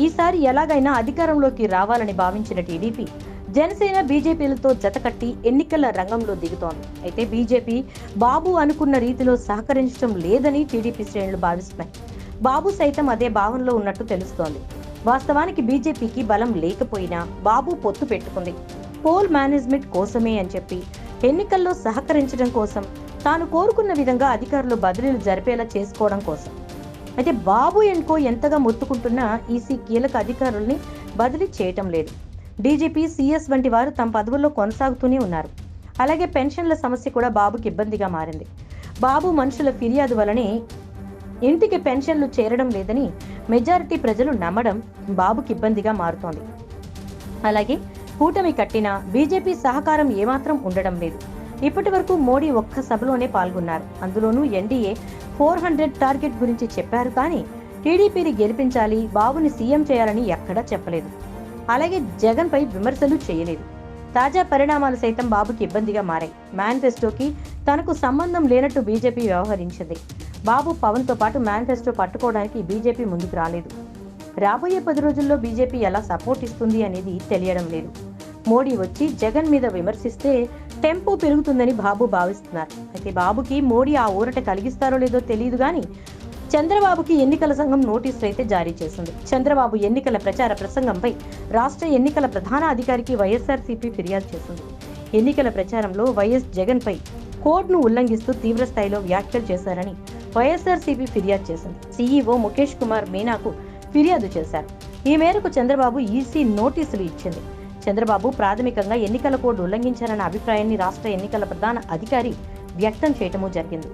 ఈసారి ఎలాగైనా అధికారంలోకి రావాలని భావించిన టీడీపీ జనసేన బీజేపీలతో జతకట్టి ఎన్నికల రంగంలో దిగుతోంది. అయితే బీజేపీ బాబు అనుకున్న రీతిలో సహకరించడం లేదని టీడీపీ శ్రేణులు భావిస్తున్నాయి. బాబు సైతం అదే భావనలో ఉన్నట్టు తెలుస్తోంది. వాస్తవానికి బీజేపీకి బలం లేకపోయినా బాబు పొత్తు పెట్టుకుంది. పోల్ మేనేజ్మెంట్ కోసమే అని చెప్పి ఎన్నికల్లో సహకరించడం కోసం తాను కోరుకున్న విధంగా అధికారులు బదిలీలు జరిపేలా చేసుకోవడం కోసం. అయితే బాబు ఎన్కో ఎంతగా మొత్తుకుంటున్నా ఈసీ కీలక అధికారుల్ని బదిలీ చేయటం లేదు. డీజీపీ సీఎస్ వంటి వారు తమ పదవుల్లో కొనసాగుతూనే ఉన్నారు. అలాగే పెన్షన్ల సమస్య కూడా బాబుకి ఇబ్బందిగా మారింది. బాబు మనుషుల ఫిర్యాదు వలనే ఇంటికి పెన్షన్లు చేరడం లేదని మెజారిటీ ప్రజలు నమ్మడం బాబుకి ఇబ్బందిగా మారుతోంది. అలాగే కూటమి కట్టిన బీజేపీ సహకారం ఏమాత్రం ఉండడం లేదు. ఇప్పటి వరకు మోడీ ఒక్క సభలోనే పాల్గొన్నారు. అందులోనూ ఎన్డీఏ ఫోర్ హండ్రెడ్ టార్గెట్ గురించి చెప్పారు కానీ టీడీపీని గెలిపించాలి బాబుని సీఎం చేయాలని ఎక్కడా చెప్పలేదు. అలాగే జగన్పై విమర్శలు చేయలేదు. తాజా పరిణామాలు సైతం బాబుకి ఇబ్బందిగా మారాయి. మేనిఫెస్టోకి తనకు సంబంధం లేనట్టు బీజేపీ వ్యవహరించింది. బాబు పవన్తో పాటు మేనిఫెస్టో పట్టుకోవడానికి బీజేపీ ముందుకు రాలేదు. రాబోయే పది రోజుల్లో బీజేపీ ఎలా సపోర్ట్ ఇస్తుంది అనేది తెలియడం లేదు. మోడీ వచ్చి జగన్ మీద విమర్శిస్తే టెంపో పెరుగుతుందని బాబు భావిస్తున్నారు. అయితే బాబుకి మోడీ ఆ ఊరట కలిగిస్తారో లేదో తెలియదు కానీ చంద్రబాబుకి ఎన్నికల సంఘం నోటీసులు అయితే జారీ చేసింది. చంద్రబాబు ఎన్నికల ప్రచార ప్రసంగంపై రాష్ట్ర ఎన్నికల ప్రధాన అధికారికి వైఎస్ఆర్సీపీ ఫిర్యాదు చేసింది. ఎన్నికల ప్రచారంలో వైఎస్ జగన్పై కోడ్ను ఉల్లంఘిస్తూ తీవ్రస్థాయిలో వ్యాఖ్యలు చేశారని వైఎస్ఆర్సీపీ ఫిర్యాదు చేసింది. సీఈఓ ముఖేష్ కుమార్ మీనాకు ఫిర్యాదు చేశారు. ఈ మేరకు చంద్రబాబు ఈసీ నోటీసులు ఇచ్చింది. చంద్రబాబు ప్రాథమికంగా ఎన్నికల కోడ్ ఉల్లంఘించారన్న అభిప్రాయాన్ని రాష్ట్ర ఎన్నికల ప్రధాన అధికారి వ్యక్తం చేయటము జరిగింది.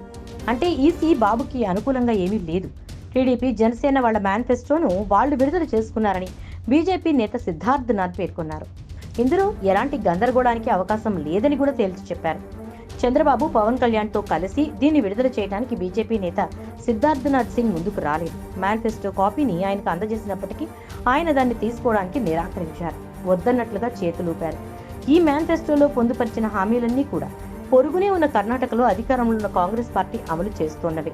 అంటే ఈసీ బాబుకి అనుకూలంగా ఏమీ లేదు. టీడీపీ జనసేన వాళ్ళ మేనిఫెస్టోను వాళ్ళు విడుదల చేసుకున్నారని బీజేపీ నేత సిద్ధార్థ్ నాథ్ పేర్కొన్నారు. ఇందులో ఎలాంటి గందరగోళానికి అవకాశం లేదని కూడా తేల్చి చెప్పారు. చంద్రబాబు పవన్ కళ్యాణ్తో కలిసి దీన్ని విడుదల చేయడానికి బీజేపీ నేత సిద్ధార్థనాథ్ సింగ్ ముందుకు రాలేదు. మేనిఫెస్టో కాపీని ఆయనకు అందజేసినప్పటికీ ఆయన దాన్ని తీసుకోవడానికి నిరాకరించారు. వద్దన్నట్లుగా చేతులూపారు. ఈ మేనిఫెస్టోలో పొందుపరిచిన హామీలన్నీ కూడా పొరుగునే ఉన్న కర్ణాటకలో అధికారంలో ఉన్న కాంగ్రెస్ పార్టీ అమలు చేస్తున్నవి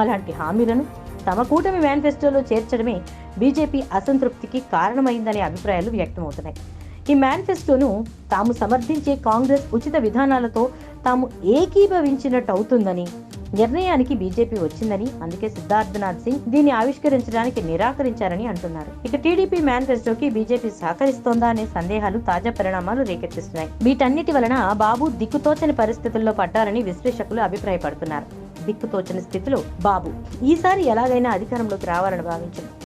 అలాంటి హామీలను తమ కూటమి మేనిఫెస్టోలో చేర్చడమే బీజేపీ అసంతృప్తికి కారణమైందనే అభిప్రాయాలు వ్యక్తమవుతున్నాయి. ఈ మేనిఫెస్టోను తాము సమర్థించే కాంగ్రెస్ ఉచిత విధానాలతో తాము ఏకీభవించినట్టు అవుతుందని నిర్ణయానికి బీజేపీ వచ్చిందని అందుకే సిద్ధార్థనాథ్ సింగ్ దీన్ని ఆవిష్కరించడానికి నిరాకరించారని అంటున్నారు. ఇక టీడీపీ మేనిఫెస్టోకి బీజేపీ సహకరిస్తోందా అనే సందేహాలు తాజా పరిణామాలు రేకెత్తిస్తున్నాయి. వీటన్నిటి వలన బాబు దిక్కుతోచని పరిస్థితుల్లో పడ్డారని విశ్లేషకులు అభిప్రాయపడుతున్నారు. దిక్కుతోచని స్థితిలో బాబు ఈసారి ఎలాగైనా అధికారంలోకి రావాలని భావించారు.